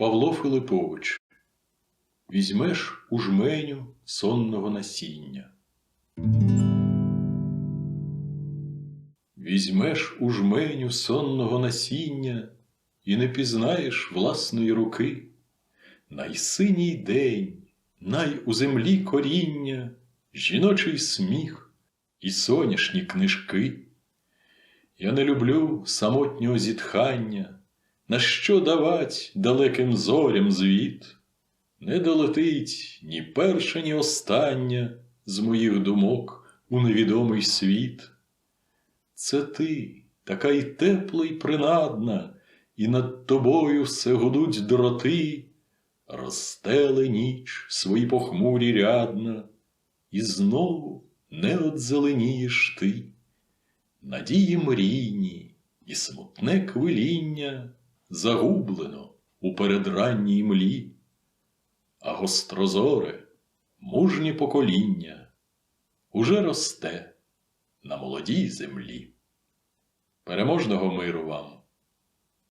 Павло Филипович, візьмеш у жменю сонного насіння. Візьмеш у жменю сонного насіння і не пізнаєш власної руки. Найсиній день, най у землі коріння, жіночий сміх і соняшні книжки. Я не люблю самотнього зітхання, на що давать далеким зорям звіт. Не долетить ні перша, ні остання з моїх думок у невідомий світ. Це ти, така й тепла, й принадна, і над тобою все гудуть дроти, розстеле ніч свої похмурі рядна, і знову не одзеленієш ти. Надії мрійні і смутне квиління загублено у передранній млі, а гострозоре, мужнє покоління уже росте на молодій землі. Переможного миру вам!